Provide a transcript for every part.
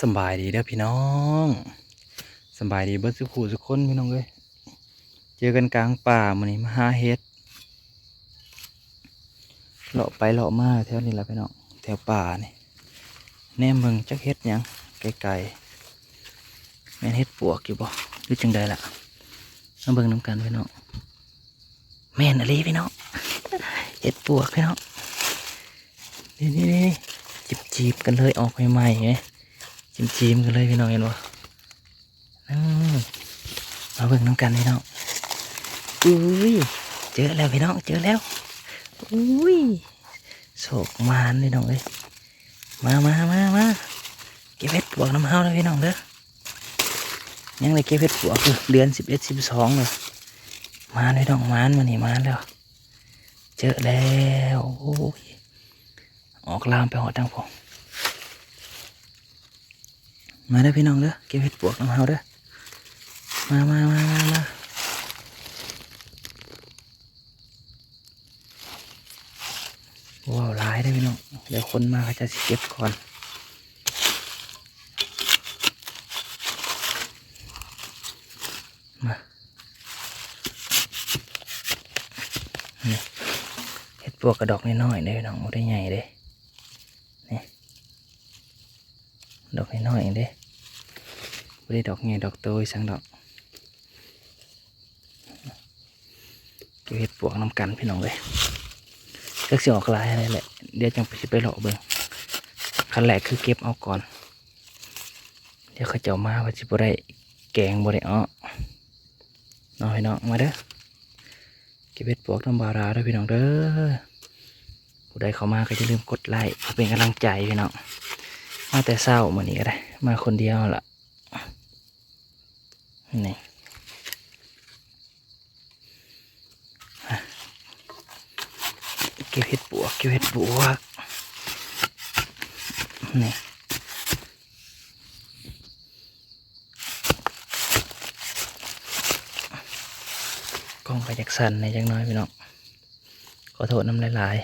สบายดีเด้อพี่น้องสบายดีเบิดสุขูสุกคนพี่น้องเอ้ยเจอกันกลางป่ามันนี้มาหาเฮ็ดเลาะไปเลาะมาแถวนี้แหละพี่น้องแถวป่านี่แน่เมืองจักเฮ็ดยังไกลๆแม่นเฮ็ดปวกอยู่บ่หรือจังใดล่ะมาเบิ่งน้ำกันพี่น้องแม่นอะไรพี่น้องเฮ็ดปวกพี่น้องนี่นี่นี่จีบจีบกันเลยออกใหม่ๆไง จิ้มจิ้มๆกันเลยพี่น้องเห็นปะอืมมาเบิ่งน้ำกันพี่น้องอุ้ยเจอแล้วพี่น้องเจอแล้วอุ้ยโศกมานพี่น้องเลยมามามามาเก็บเห็ดปวกน้ำเฮาเลยพี่น้องเด้อยังเลยเก็บเห็ดปวกอยู่เดือนสิบเอ็ดสิบสองเลยมาพี่น้องมานมานี่มานแล้ว เจอแล้วโอ้ยออกลามไปหอดทางผม มาเด้อพี่น้องเด้อเก็บเห็ดปวกน้ำเฮาเด้อมามามามามาว้าวหลายได้พี่น้องเดี๋ยวคนมาเขาจะเก็บก่อนมาเห็ดปวกกระดอกน้อยๆเด้อพี่น้องได้ใหญ่เด้ ดอกน้อยๆเองเด้บ่ได้ดอกใหญ่ดอกโตอีสังดอกเก็บเห็ดปวกน้ำกันพี่น้องเลยก็สิออกลายอะไรแหละเดี๋ยวจังไปสิไปเลาะเบิ่งขั้นแรกคือเก็บเอาก่อน เดี๋ยวเขาเจ้ามาว่าสิบ่ได้แกงบ่ได้อ้อน้องพี่น้องมาเด้อเก็บเห็ดปวกน้ำบาราด้อพี่น้องเด้อผู้ใดเข้ามาก็อย่าลืมกดไลค์เพื่อเป็นกำลังใจพี่น้อง มาแต่เศร้าเหมือนนี้ก็ได้ มาคนเดียวละนี่เก็บเห็ดปวกเก็บเห็ดปวกนี่กล้องไปจากสันในจังน้อยพี่น้องขอโทษน้ำลาย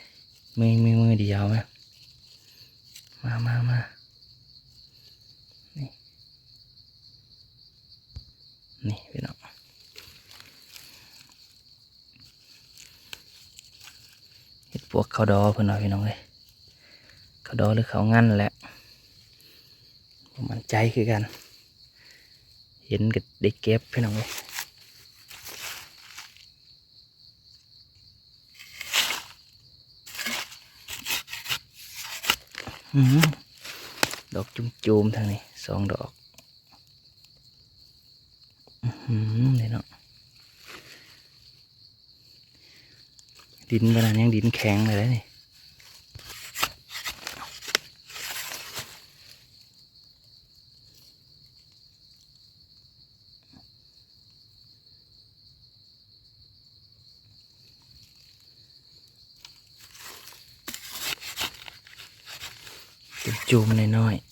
ๆมือมือมือเดียวไหม มามามานี่นี่พี่น้องเห็ดปวกเขาดอเพื่อนเอาพี่น้องเลยเขาดอหรือเขางั้นแหละมันใจคือกัน เห็นกับได้เก็บพี่น้องเลยอือหือ ดอกจุ่มๆทางนี้สองดอกนี่เนาะดินขนาดยังดินแข็งเลยนี่ จุ่มน้อยๆ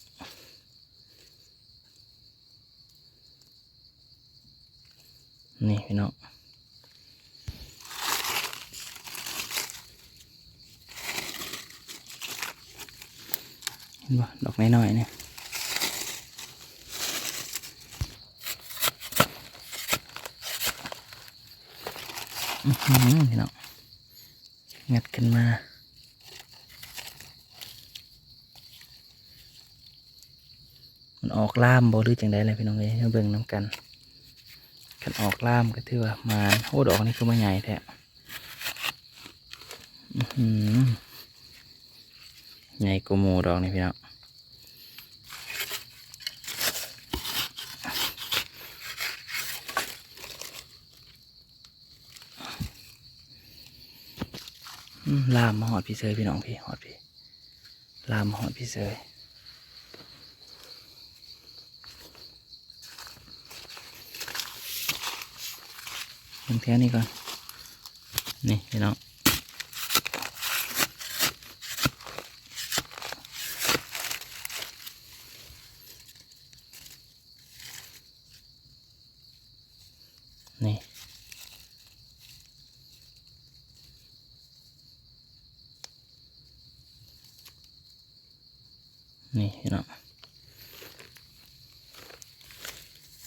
นี่พี่น้องเห็นปะดอกน้อยๆเนี่ยอือหือพี่น้องงัดขึ้นมา มันออกล่ามบ่หรือจังไดอะไรพี่น้องเอ้ยเบิ่งน้ำกันกันออกล่ามก็ถือว่ามาโอ้ดอกนี่คือมาใหญ่แท้อื้อหือใหญ่กว่าหมูดอกนี่พี่น้องอืมลามมาหอดพี่เซยพี่น้องพี่หอดพี่ลามมาหอดพี่เซย แถวนี้ก่อน นี่พี่น้องนี่นี่พี่น้อง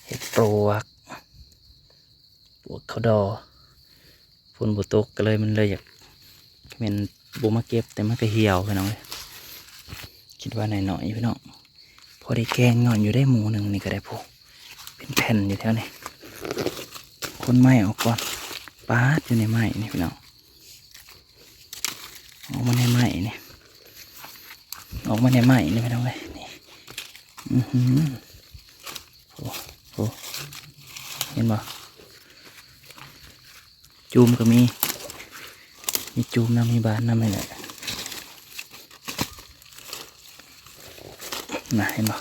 เห็ดปลวก วกเขาดอฝนบุตกก็เลยมันเลยอยากเม็นบูมาเก็บแต่มันก็เหี่ยวพี่น้องเลยคิดว่าหน่อยหน่อยพี่น้องพอได้แกงงอนอยู่ได้หมูหนึ่งนี่ก็ได้พอเป็นแผ่นอยู่แถวนี้คนไม้ออกก่อนปาดอยู่ในไม้นี่พี่น้องออกมาในไม้นี่ออกมาในไม้นี่พี่น้องเลยนี่อือหือโอ้โหเห็นบ่ จูมก็มี มีจูมน้ำมีบานน้ำนี่แหละน่ะเห็นบ่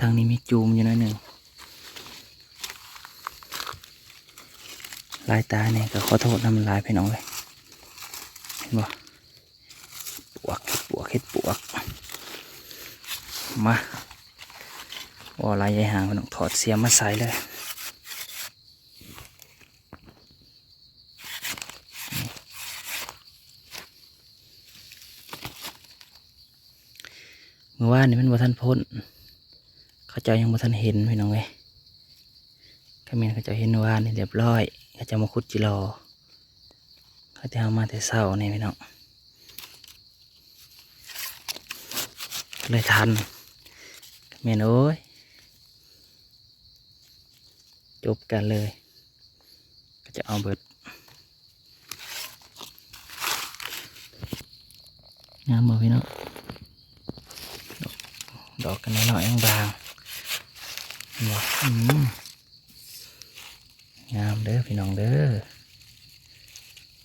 ทางนี้มีจูมอยู่น่อยหนึ่งลายตาเนี่ยก็ขอโทษน้ำลายไปน้องเลยเห็นบ่ปวกปวกเห็ดปวก มาว่าลายยายหางมันต้องถอดเสียมมาใส่เลย มื่อวานนี่มันบ่ทันพ้น เขาเจ้ายังบ่ทันเห็นพี่น้องเว้ยขมิ้นเขาเจ้าเห็นเมื่อวานนี่เรียบร้อยเขาจะมาขุดจิรอเขาจะเอามาแต่เศร้านี่พี่น้องเลยทันเมนโอ้ยจบกันเลย ก็จะเอาเบิดงามบ่พี่น้อง ดอกกันน้อยๆบางๆเห็นบ่อืมงามเด้อพี่น้องเด้อ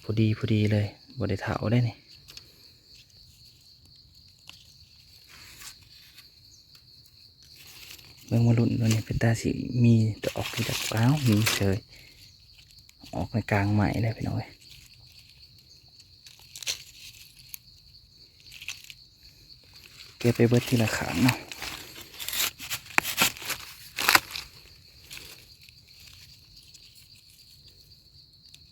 พอดีพอดีเลยบ่ได้เถาได้นี่เบิ่งมาลุ่นตัวนี้เป็นตาสีมีดอกที่จากเปล่ามีเฉยออกในกลางใหม่เลยพี่น้อยเก็บไปเบิดทีละขางเนาะอื้อหือ ป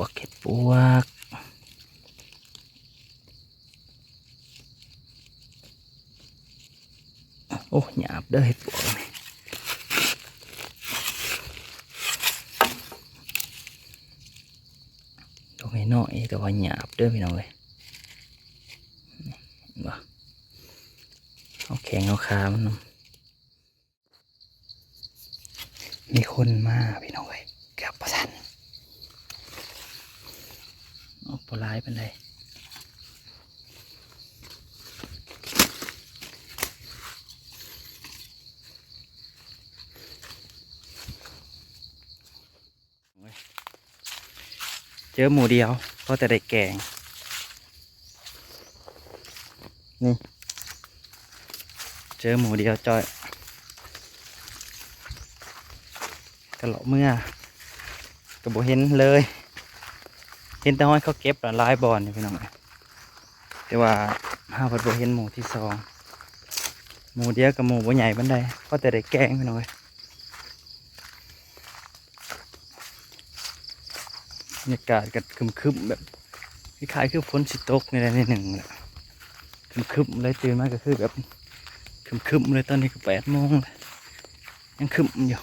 วกเก็ดปวกโอ้หยาบเด้อเห็ดปวกนี่ดอกน้อยแต่ว่าหยาบเด้อพี่น้องเลยเห็นบ่เอาแข็งเอาขามันนำ มีคนมาพี่น้องเลยเกือบประทันออกปลายเป็นไรเจอหมูเดียวก็จะได้แกง นี่ เจอหมูเดียวจอย กระเหลาะเมื่อกระโบเห็นเลย เห็นแต่ห้อยเขาเก็บหลายบอนนี่พี่น้องแต่ว่าห้าพันโบเห็นหมูที่สองหมูเดียวกับหมูบ่ใหญ่บันไดก็จะได้แกงพี่น้องบรรยากาศก็คึมๆแบบคล้ายๆคือฝนสิตกในใดในหนึ่งแหละคึมๆเลยตื่นมาก็คือแบบคึมๆเลยตอนนี้ก็แปดโมงยังคึมอยู่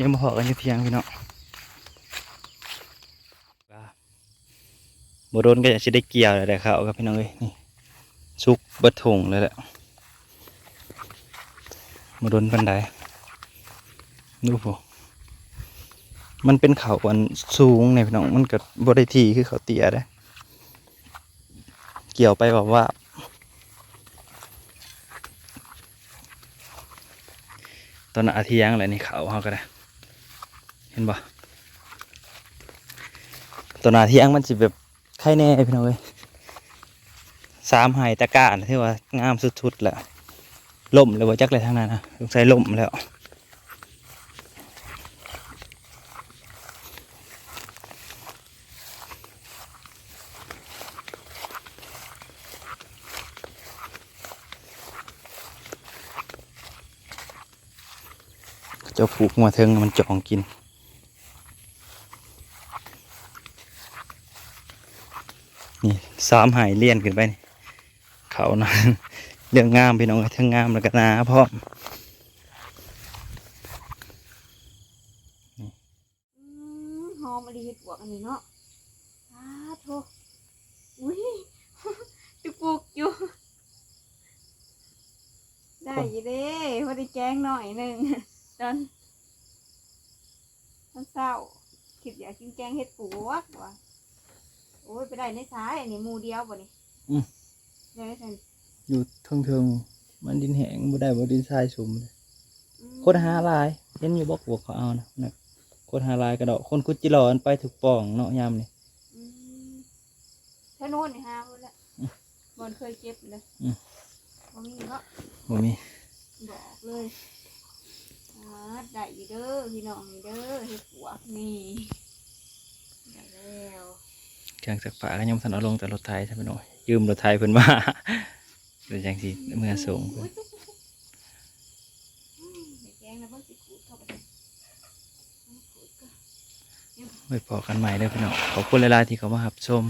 ยังมาหอกันอยู่เที่ยงพี่น้องบโดนก็อยากจะได้เกี่ยวเลยแหละครับครับพี่น้องเอ้ยนี่ซุกบิดถงเลยแหละบโดนปันไดดูพอมันเป็นเขาอันสูงเนี่ยพี่น้องมันก็บริทีคือเขาเตียได้เกี่ยวไปแบบว่า ตอนอาเทียงอะไรนี่เขาเขาก็ได้ เห็นปะตอนอาเทียงมันจะแบบไข่แน่พี่น้องเอ้ยสามไห้ตะกร้ารที่ว่างามสุดๆแหละล่มเลยว่าจักเลยทั้งนั้นนะสงสัยล่มแล้วเจ้าผูกมาเทิงมันจองกิน นี่ สามหายเลี่ยนขึ้นไปเขานะเรื่องงามพี่น้องทั้งงามแล้วก็นาพร้อมอืมหอมอะไรเห็ดบวกอันนี้เนาะสาธุอุ้ยจุกปุกอยู่ ได้ยี่เด้พอได้แจ้งหน่อยหนึ่งตอนตอนเศร้าคิดอยากกินแกงเห็ดปวกว่ะ โอ้ยไปได้ในสายอันนี้หมูเดียวบ่นี่อืม ได้ได้ทันอยู่เทิงเทิงๆมันดินแห้งบ่ได้บ่ดินทรายสุ่มเลยอืมคนหาหลายเห็นอยู่บอกบวกเขาเอานะนะคนหาหลายกระดอกคนกุจิรออันไปถูกป่องเนาะยามนี่ อืมถ้าโน่นนี่ฮะพุ่นละบอลเคยเก็บเลยอืม บ่มีก็บ่มีบอกเลยอ่าได้อยู่เด้อพี่น้องนี่เด้อเฮ็ดปวกนี่ได้แล้ว เครื่องสักผ้าก็ยังบ่ทันเอาลงแต่รถไทยใช่ไหมหน่อยยืมรถไทยเพิ่นมาเป็นจังสีเมื่อส่งอุ๊ยตุ๊กตุ๊กตุ๊กอืมเดี๋ยวแกงแล้วเบิ่งสิขูดเข้าไปเลยเอาขูดก่อนไว้พอกันใหม่เด้อพี่น้องขอบคุณหลายๆที่เขามาหับชม